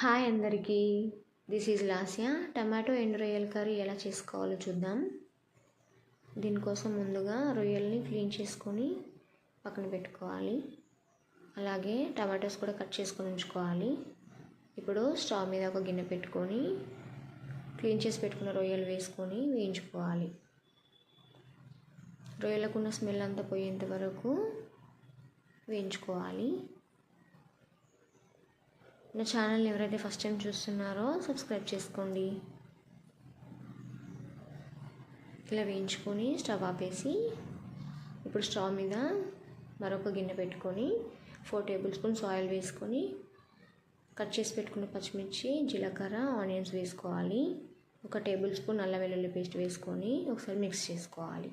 Hi అందరికీ. This is Lasya tomato ఎండు రొయ్యల కర్రీ ఎలా చేసుకోవాలో చూద్దాం. దీనికోసం ముందుగా రొయ్యల్ని క్లీన్ చేసుకొని పక్కన పెట్టుకోవాలి. అలాగే టమాటోస్ కూడా కట్ చేసుకొని ఉంచుకోవాలి. ఇప్పుడు స్టవ్ మీద ఒక గిన్నె పెట్టుకొని క్లీన్ చేసి పెట్టుకున్న రొయ్యలు వేసుకొని వేయించుకోవాలి. రొయ్యలకున్న స్మెల్ అంతా పోయేంత వరకు వేయించుకోవాలి. నా ఛానల్ ఎవరైతే ఫస్ట్ టైం చూస్తున్నారో సబ్స్క్రైబ్ చేసుకోండి. ఇలా వేయించుకొని స్టవ్ ఆపేసి ఇప్పుడు స్టవ్ మీద మరొక గిన్నె పెట్టుకొని ఫోర్ టేబుల్ స్పూన్స్ ఆయిల్ వేసుకొని కట్ చేసి పెట్టుకున్న పచ్చిమిర్చి జీలకర్ర ఆనియన్స్ వేసుకోవాలి. ఒక టేబుల్ స్పూన్ అల్లం వెల్లుల్లి పేస్ట్ వేసుకొని ఒకసారి మిక్స్ చేసుకోవాలి.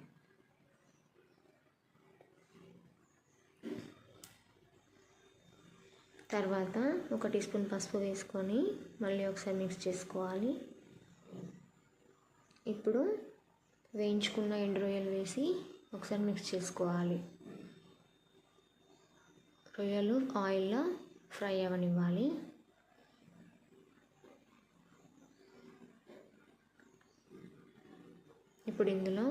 తర్వాత ఒక టీ స్పూన్ పసుపు వేసుకొని మళ్ళీ ఒకసారి మిక్స్ చేసుకోవాలి. ఇప్పుడు వేయించుకున్న ఎండు రొయ్యలు వేసి ఒకసారి మిక్స్ చేసుకోవాలి. రొయ్యలు ఆయిల్లో ఫ్రై అవ్వనివ్వాలి ఇప్పుడు ఇందులో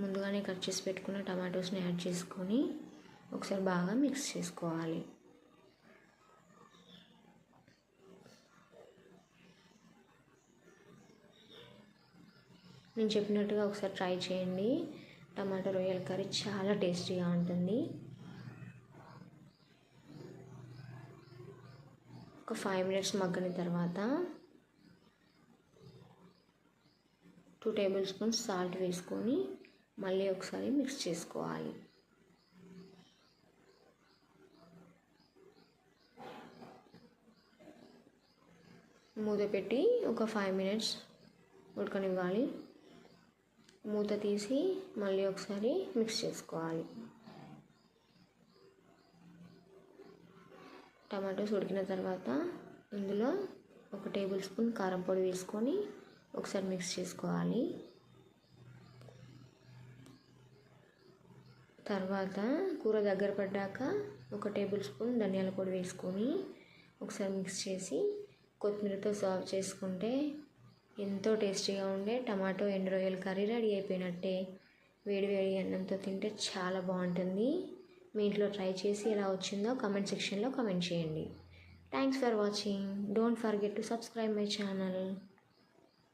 ముందుగానే కట్ చేసి పెట్టుకున్న టమాటోస్ని యాడ్ చేసుకొని ఒకసారి బాగా మిక్స్ చేసుకోవాలి. నేను చెప్పినట్టుగా ఒకసారి ట్రై చేయండి. టమాటా రొయ్యల కర్రీ చాలా టేస్టీగా ఉంటుంది. ఒక ఫైవ్ మినిట్స్ మగ్గని తర్వాత టూ టేబుల్ స్పూన్స్ సాల్ట్ వేసుకొని మళ్ళీ ఒకసారి మిక్స్ చేసుకోవాలి. మూత పెట్టి ఒక ఫైవ్ మినిట్స్ ఉడకనివ్వాలి. మూత తీసి మళ్ళీ ఒకసారి మిక్స్ చేసుకోవాలి. టమాటోస్ ఉడికిన తర్వాత ఇందులో ఒక టేబుల్ స్పూన్ కారం పొడి వేసుకొని ఒకసారి మిక్స్ చేసుకోవాలి. తర్వాత కూర దగ్గర పడ్డాక ఒక టేబుల్ స్పూన్ ధనియాల పొడి వేసుకొని ఒకసారి మిక్స్ చేసి కొత్తిమీరతో సర్వ్ చేసుకుంటే ఎంతో టేస్టీగా ఉండే టమాటో ఎండు రొయ్యల కర్రీ రెడీ అయిపోయినట్టే. వేడి వేడి అన్నంతో తింటే చాలా బాగుంటుంది. మీ ఇంట్లో ట్రై చేసి ఎలా వచ్చిందో కమెంట్ సెక్షన్లో కమెంట్ చేయండి. Thanks for watching don't forget to subscribe my channel